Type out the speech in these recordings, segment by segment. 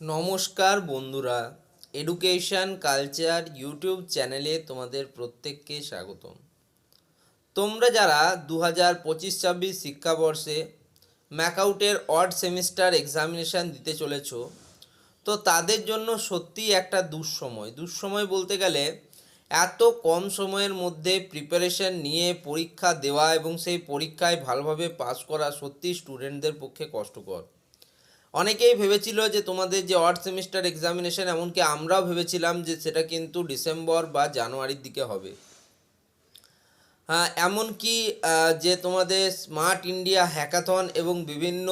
নমস্কার বন্ধুরা education culture YouTube চ্যানেলে তোমাদের প্রত্যেককে স্বাগতম। তোমরা যারা দু হাজার পঁচিশ ছাব্বিশ শিক্ষাবর্ষে ম্যাকআউটের অড সেমিস্টার এক্সামিনেশান দিতে চলেছো, তো তাদের জন্য সত্যিই একটা দুঃসময়। দুঃসময় বলতে গেলে এত কম সময়ের মধ্যে প্রিপারেশন নিয়ে পরীক্ষা দেওয়া এবং সেই পরীক্ষায় ভালোভাবে পাস করা সত্যিই স্টুডেন্টদের পক্ষে কষ্টকর। অনেকেই ভেবেছিল যে তোমাদের যে অড সেমিস্টার এক্সামিনেশন এমনকি আমরাও ভেবেছিলাম যে সেটা কিন্তু ডিসেম্বর বা জানুয়ারির দিকে হবে। হ্যাঁ এমনকি যে তোমাদের স্মার্ট ইন্ডিয়া হ্যাকাথন এবং বিভিন্ন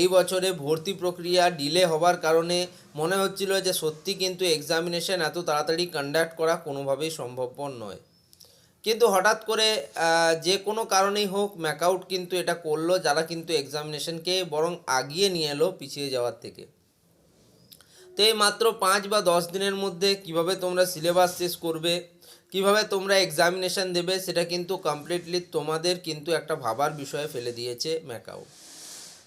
এই বছরে ভর্তি প্রক্রিয়া ডিলে হবার কারণে মনে হচ্ছিল যে সত্যি কিন্তু এক্সামিনেশন এত তাড়াতাড়ি কন্ডাক্ট করা কোনোভাবেই সম্ভবপর নয়। কিন্তু হঠাৎ করে যে কোনো কারণেই হোক, ম্যাকআউট কিন্তু এটা করল, যারা কিন্তু এক্সামিনেশনকে বরং আগিয়ে নিয়ে এলো পিছিয়ে যাওয়ার থেকে। তো এই মাত্র পাঁচ বা দশ দিনের মধ্যে কীভাবে তোমরা সিলেবাস শেষ করবে, কীভাবে তোমরা এক্সামিনেশন দেবে, সেটা কিন্তু কমপ্লিটলি তোমাদের কিন্তু একটা ভাবার বিষয়ে ফেলে দিয়েছে ম্যাকআউট।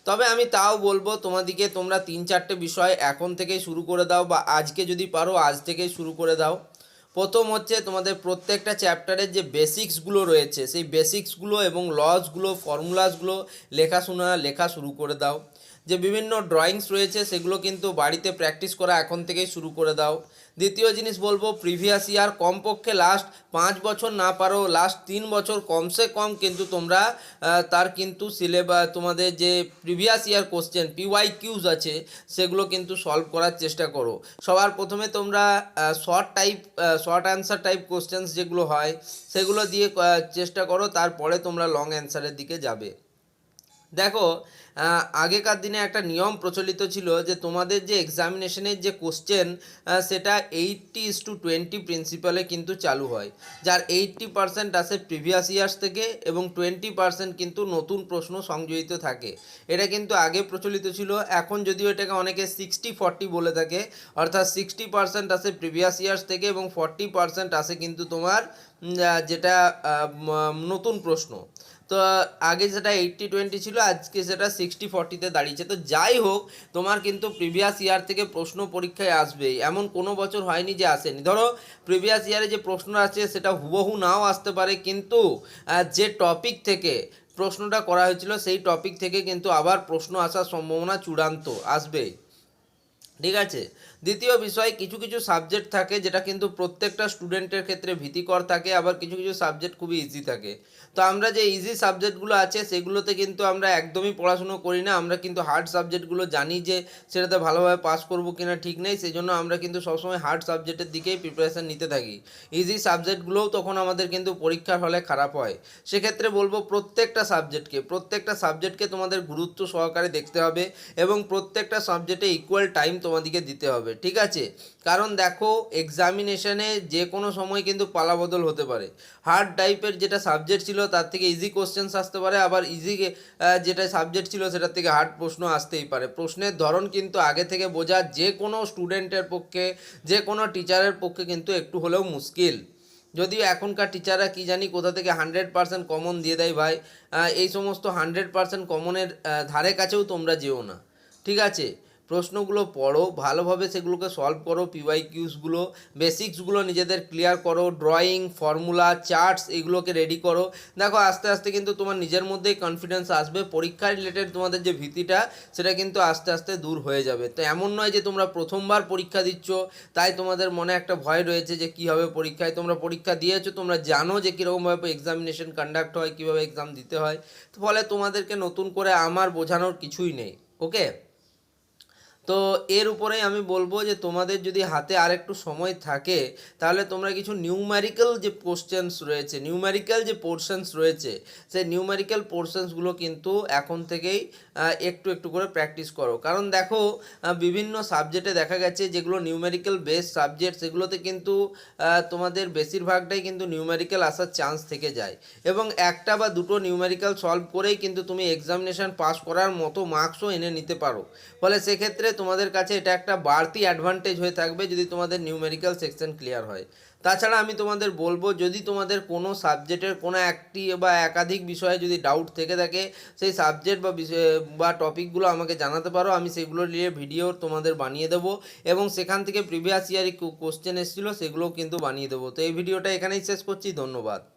তবে আমি তাও বলব, তোমাদিকে তোমরা তিন চারটে বিষয় এখন থেকেই শুরু করে দাও বা আজকে যদি পারো, আজ থেকেই শুরু করে দাও। প্রথম হচ্ছে তোমাদের প্রত্যেকটা চ্যাপ্টারের যে বেসিক্সগুলো রয়েছে, সেই বেসিক্সগুলো এবং লসগুলো ফর্মুলাসগুলো লেখাশোনা, লেখা শুরু করে দাও। যে বিভিন্ন ড্রয়িংস রয়েছে, সেগুলো কিন্তু বাড়িতে প্র্যাকটিস করা এখন থেকেই শুরু করে দাও। দ্বিতীয় জিনিস বলব প্রিভিয়াস ইয়ার কমপক্ষে লাস্ট পাঁচ বছর না পারো লাস্ট তিন বছর কমসে কম কিন্তু তোমরা তার কিন্তু সিলেবাস তোমাদের যে previous year question PYQs আছে, সেগুলো কিন্তু সলভ করার চেষ্টা করো। সবার প্রথমে তোমরা short type short answer type questions যেগুলো হয়, সেগুলো দিয়ে চেষ্টা করো, তারপরে তোমরা লং অ্যান্সারের দিকে যাবে। দেখো আগেকার দিনে একটা নিয়ম প্রচলিত ছিল যে তোমাদের যে এক্সামিনেশনের যে কোশ্চেন সেটা এইটটি ইস টু টোয়েন্টি প্রিন্সিপালে কিন্তু চালু হয়। যার এইটটি পার্সেন্ট আসে প্রিভিয়াস ইয়ার্স থেকে এবং টোয়েন্টি পার্সেন্ট কিন্তু নতুন প্রশ্ন সংযোজিত থাকে। এটা কিন্তু আগে প্রচলিত ছিল, এখন যদিও এটাকে অনেকে সিক্সটি ফর্টি বলে থাকে, অর্থাৎ সিক্সটি পার্সেন্ট আসে প্রিভিয়াস ইয়ার্স থেকে এবং ফর্টি পার্সেন্ট আসে কিন্তু তোমার যেটা নতুন প্রশ্ন। তো আগে যেটা এইট্টি টোয়েন্টি ছিল, আজকে সেটা সিক্সটি ফর্টিতে দাঁড়িয়েছে। তো যাই হোক, তোমার কিন্তু প্রিভিয়াস ইয়ার থেকে প্রশ্ন পরীক্ষায় আসবেই। এমন কোনো বছর হয়নি যে আসেনি। ধরো প্রিভিয়াস ইয়ারে যে প্রশ্ন আছে, সেটা হুবহু নাও আসতে পারে, কিন্তু যে টপিক থেকে প্রশ্নটা করা হয়েছিল, সেই টপিক থেকে কিন্তু আবার প্রশ্ন আসার সম্ভাবনা চূড়ান্ত। আসবেই। ঠিক আছে? দ্বিতীয় বিষয়, কিছু কিছু সাবজেক্ট থাকে যেটা কিন্তু প্রত্যেকটা স্টুডেন্টের ক্ষেত্রে ভীতিকর থাকে, আবার কিছু কিছু সাবজেক্ট খুবই ইজি থাকে। তো আমরা যে ইজি সাবজেক্টগুলো আছে, সেগুলোতে কিন্তু আমরা একদমই পড়াশুনো করি না। আমরা কিন্তু হার্ড সাবজেক্টগুলো জানি যে সেটাতে ভালোভাবে পাস করব কিনা ঠিক নেই সেই জন্য আমরা কিন্তু সবসময় হার্ড সাবজেক্টের দিকেই প্রিপারেশান নিতে থাকি। ইজি সাবজেক্টগুলোও তখন আমাদের কিন্তু পরীক্ষার হলে খারাপ হয়। সেক্ষেত্রে বলব প্রত্যেকটা সাবজেক্টকে প্রত্যেকটা সাবজেক্টকে তোমাদের গুরুত্ব সহকারে দেখতে হবে এবং প্রত্যেকটা সাবজেক্টে ইকুয়াল টাইম তোমাদেরকে দিতে হবে, ঠিক আছে? কারণ দেখো এক্সামিনেশনে যে কোনো সময় কিন্তু পালাবদল হতে পারে। হার্ড টাইপের যেটা সাবজেক্ট ছিল, তার থেকে ইজি কোশ্চেন্স আসতে পারে, আবার ইজি যেটা সাবজেক্ট ছিল, সেটার থেকে হার্ড প্রশ্ন আসতেই পারে। প্রশ্নের ধরন কিন্তু আগে থেকে বোঝা যে কোনো স্টুডেন্টের পক্ষে, যে কোনো টিচারের পক্ষে কিন্তু একটু হলেও মুশকিল। যদিও এখনকার টিচাররা কি জানি কোথা থেকে হান্ড্রেড পার্সেন্ট কমন দিয়ে দেয় ভাই এই সমস্ত হান্ড্রেড পার্সেন্ট কমনের ধারে কাছেও তোমরা যেও না, ঠিক আছে? প্রশ্নগুলো পড়ো, ভালোভাবে সেগুলোকে সলভ করো পিওয়াই কিউসগুলো বেসিক্সগুলো নিজেদের ক্লিয়ার করো ড্রয়িং ফর্মুলা চার্টস এগুলোকে রেডি করো। দেখো, আস্তে আস্তে কিন্তু তোমার নিজের মধ্যেই কনফিডেন্স আসবে। পরীক্ষা রিলেটেড তোমাদের যে ভীতিটা, সেটা কিন্তু আস্তে আস্তে দূর হয়ে যাবে। তো এমন নয় যে তোমরা প্রথমবার পরীক্ষা দিচ্ছ, তাই তোমাদের মনে একটা ভয় রয়েছে যে কী হবে পরীক্ষায়। তোমরা পরীক্ষা দিয়েছ, তোমরা জানো যে কীরকমভাবে এক্সামিনেশন কন্ডাক্ট হয়, কীভাবে এক্সাম দিতে হয়। ফলে তোমাদেরকে নতুন করে আমার বোঝানোর কিছুই নেই ওকে তো এর উপরেই আমি বলব যে তোমাদের যদি হাতে আর একটু সময় থাকে, তাহলে তোমরা কিছু নিউম্যারিক্যাল যে কোশ্চেন্স রয়েছে নিউম্যারিক্যাল যে পোর্শনস রয়েছে, সেই নিউম্যারিক্যাল পোর্শনসগুলো কিন্তু এখন থেকেই একটু একটু করে প্র্যাকটিস করো। কারণ দেখো বিভিন্ন সাবজেক্টে দেখা গেছে যেগুলো নিউম্যারিক্যাল বেস সাবজেক্ট সেগুলোতে কিন্তু তোমাদের বেশিরভাগটাই কিন্তু নিউম্যারিক্যাল আসার চান্স থেকে যায়। এবং একটা বা দুটো নিউম্যারিক্যাল সলভ করেই কিন্তু তুমি এক্সামিনেশন পাস করার মতো মার্কসও এনে নিতে পারো। ফলে সেক্ষেত্রে তোমাদের কাছে এটা একটা বাড়তি অ্যাডভান্টেজ হয়ে থাকবে যদি তোমাদের নিউমেরিক্যাল সেকশন ক্লিয়ার হয়। তাছাড়া আমি তোমাদের বলব, যদি তোমাদের কোনো সাবজেক্টের কোনো একটি বা একাধিক বিষয়ে যদি ডাউট থেকে থাকে, সেই সাবজেক্ট বা বিষয় বা টপিকগুলো আমাকে জানাতে পারো, আমি সেগুলো নিয়ে ভিডিও তোমাদের বানিয়ে দেবো এবং সেখান থেকে প্রিভিয়াস ইয়ারে কোশ্চেন এসেছিল, সেগুলোও কিন্তু বানিয়ে দেবো। তো এই ভিডিওটা এখানেই শেষ করছি, ধন্যবাদ।